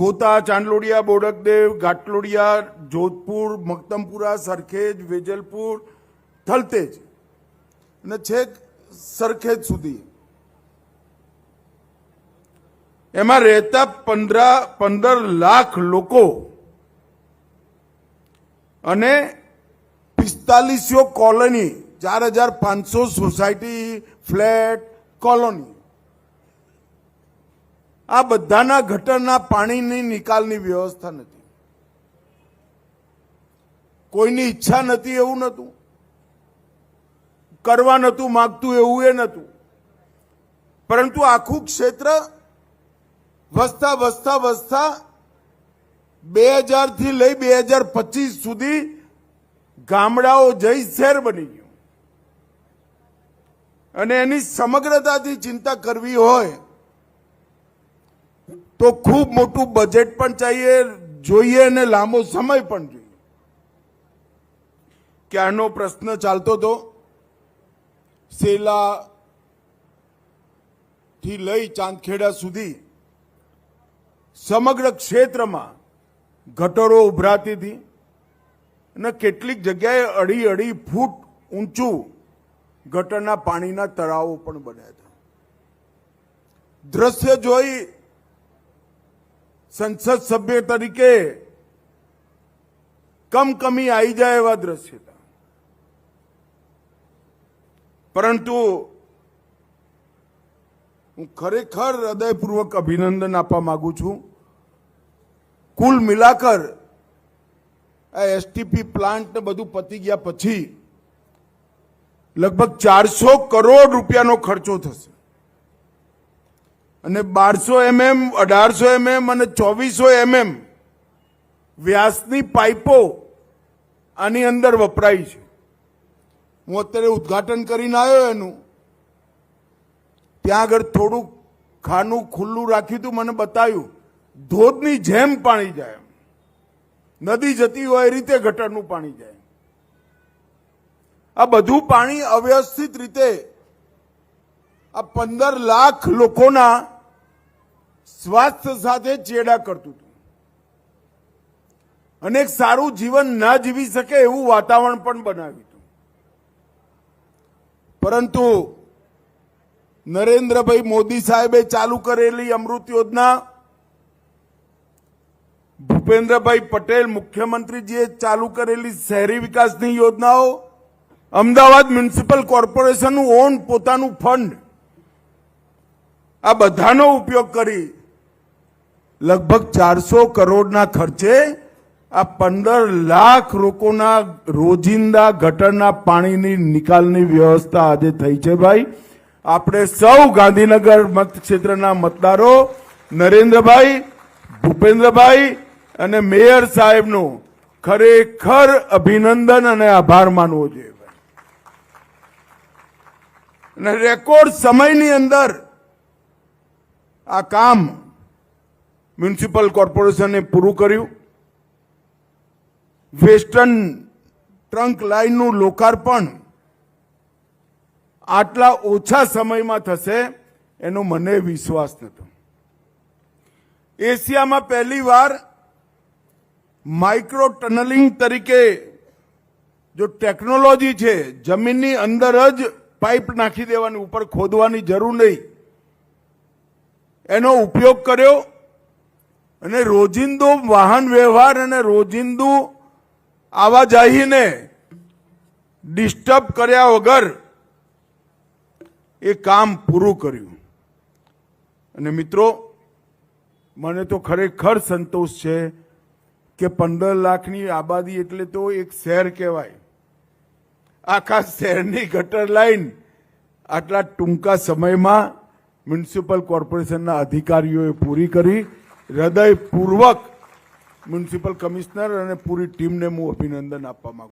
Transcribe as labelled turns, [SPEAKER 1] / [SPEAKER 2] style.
[SPEAKER 1] ગોતા, ચાંદલોડિયા, બોડકદેવ, ઘાટલોડિયા, જોધપુર, મક્તમપુરા, સરખેજ, વેજલપુર, થલતેજ. અને છેક સરખેજ સુધી. એમાં રહેતા પંદર પંદર લાખ લોકો અને પિસ્તાલીસો કોલોની, ચાર હજાર પાંચસો સોસાયટી, ફ્લેટ, કોલોની. આ બધાના ગટરના પાણીની નિકાલની વ્યવસ્થા નથી. કોઈની ઈચ્છા નથી એવું નહોતું. કરવા નહોતું માગતું એવું એ નહોતું. પરંતુ આખું ક્ષેત્ર વસતા વસતા વસતા બે હજારથી લઈ બે હજાર પચીસ સુધી ગામડાઓ જઈ શહેર બની ગયું. અને એની સમગ્રતાથી ચિંતા કરવી હોય તો ખૂબ મોટું બજેટ પણ ચાહીએ, જોઈએ અને લાંબો સમય પણ જોઈએ. ક્યારનો પ્રશ્ન ચાલતો હતો? સેલા થી લઈ ચાંદખેડા સુધી સમગ્ર ક્ષેત્રમાં ગટરો ઉભરાતી હતી અને કેટલીક જગ્યાએ અઢી અઢી ફૂટ ઊંચું ગટરના પાણીના તળાવો પણ બન્યા હતા. દ્રશ્ય જોઈ સંસદ સભ્ય તરીકે કમકમી આવી જાય એવા દ્રશ્ય પરંતુ હું ખરેખર હૃદયપૂર્વક અભિનંદન આપવા માંગુ છું. કુલ મિલાકર આ એસટીપી પ્લાન્ટ બધું પતી ગયા પછી લગભગ ચારસો કરોડ રૂપિયાનો ખર્ચો થશે. અને બારસો એમએમ, અઢારસો એમએમ અને ચોવીસો એમએમ વ્યાસની પાઇપો આની અંદર વપરાય છે. હું અત્યારે ઉદ્ઘાટન કરીને આવ્યો એનું. ત્યાં આગળ થોડુંક ખાનું ખુલ્લું રાખ્યું હતું, મને બતાવ્યું. ધોધની જેમ પાણી જાય. નદી જતી હોય એ રીતે ગટરનું પાણી જાય. આ બધું પાણી અવ્યવસ્થિત રીતે આ પંદર લાખ લોકોના સ્વાસ્થ્ય સાથે ચેડા કરતું હતું. અને એક સારું જીવન ના જીવી શકે એવું વાતાવરણ પણ બનાવ્યું હતું. પરંતુ નરેન્દ્રભાઈ મોદી સાહેબે ચાલુ કરેલી અમૃત યોજના ભૂપેન્દ્રભાઈ પટેલ મુખ્યમંત્રીજીએ ચાલુ કરેલી શહેરી વિકાસની યોજનાઓ, અમદાવાદ મ્યુનિસિપલ કોર્પોરેશનનું ઓન પોતાનું ફંડ, આ બધાનો ઉપયોગ કરી લગભગ ચારસો કરોડના ખર્ચે આ પંદર લાખ લોકોના રોજિંદા ગટરના પાણીની નિકાલની વ્યવસ્થા આજે થઈ છે ભાઈ. આપણે સૌ ગાંધીનગર મતક્ષેત્રના મતદારો, નરેન્દ્રભાઈ, ભૂપેન્દ્રભાઈ અને મેયર સાહેબનું ખરેખર અભિનંદન અને આભાર માનવો જોઈએ અને રેકોર્ડ સમયની અંદર આ કામ મ્યુનિસિપલ કોર્પોરેશને પૂરું કર્યું. વેસ્ટર્ન ટ્રંક લાઇનનું લોકાર્પણ આટલા ઓછા સમયમાં થશે એનો મને વિશ્વાસ નતો એશિયામાં પહેલી વાર માઇક્રો ટનલિંગ તરીકે જો ટેકનોલોજી છે, જમીનની અંદર જ પાઇપ નાખી દેવાની, ઉપર ખોદવાની જરૂર નહીં. એનો ઉપયોગ કર્યો. અને રોજિંદો વાહન વ્યવહાર અને રોજિંદુ આવાજાહીને ડિસ્ટર્બ કર્યા વગર એ કામ પૂરું કર્યું. અને મિત્રો, મને તો ખરેખર સંતોષ છે કે પંદર લાખની આબાદી એટલે તો એક શહેર કહેવાય. આખા શહેરની ગટર લાઈન આટલા ટૂંકા સમયમાં મ્યુનિસિપલ કોર્પોરેશનના અધિકારીઓએ પૂરી કરી. હૃદયપૂર્વક મ્યુનિસિપલ કમિશનર અને પૂરી ટીમને હું અભિનંદન આપવા માંગુ